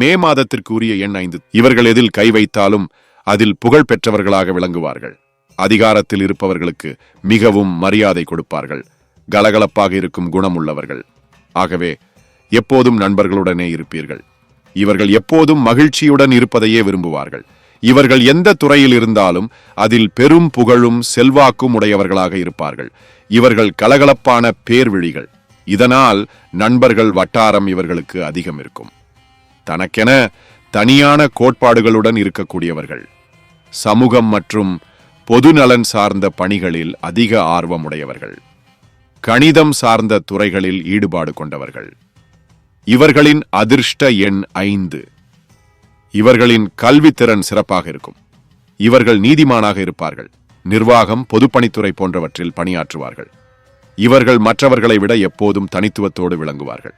மே மாதத்திற்கு உரிய எண் ஐந்து. இவர்கள் எதில் கை வைத்தாலும் அதில் புகழ் பெற்றவர்களாக விளங்குவார்கள். அதிகாரத்தில் இருப்பவர்களுக்கு மிகவும் மரியாதை கொடுப்பார்கள். கலகலப்பாக இருக்கும் குணம் உள்ளவர்கள் ஆகவே எப்போதும் நண்பர்களுடனே இருப்பீர்கள். இவர்கள் எப்போதும் மகிழ்ச்சியுடன் இருப்பதையே விரும்புவார்கள். இவர்கள் எந்த துறையில் இருந்தாலும் அதில் பெரும் புகழும் செல்வாக்கும் உடையவர்களாக இருப்பார்கள். இவர்கள் கலகலப்பான பேர்விழிகள். இதனால் நண்பர்கள் வட்டாரம் இவர்களுக்கு அதிகம் இருக்கும் தனக்கென தனியான கோட்பாடுகளுடன் இருக்கக்கூடியவர்கள். சமூகம் மற்றும் பொதுநலன் சார்ந்த பணிகளில் அதிக ஆர்வமுடையவர்கள். கணிதம் சார்ந்த துறைகளில் ஈடுபாடு கொண்டவர்கள். இவர்களின் அதிர்ஷ்ட எண் ஐந்து. இவர்களின் கல்வித்திறன் சிறப்பாக இருக்கும். இவர்கள் நீதிமானாக இருப்பார்கள். நிர்வாகம் பொதுப்பணித்துறை போன்றவற்றில் பணியாற்றுவார்கள். இவர்கள் மற்றவர்களை விட எப்போதும் தனித்துவத்தோடு விளங்குவார்கள்.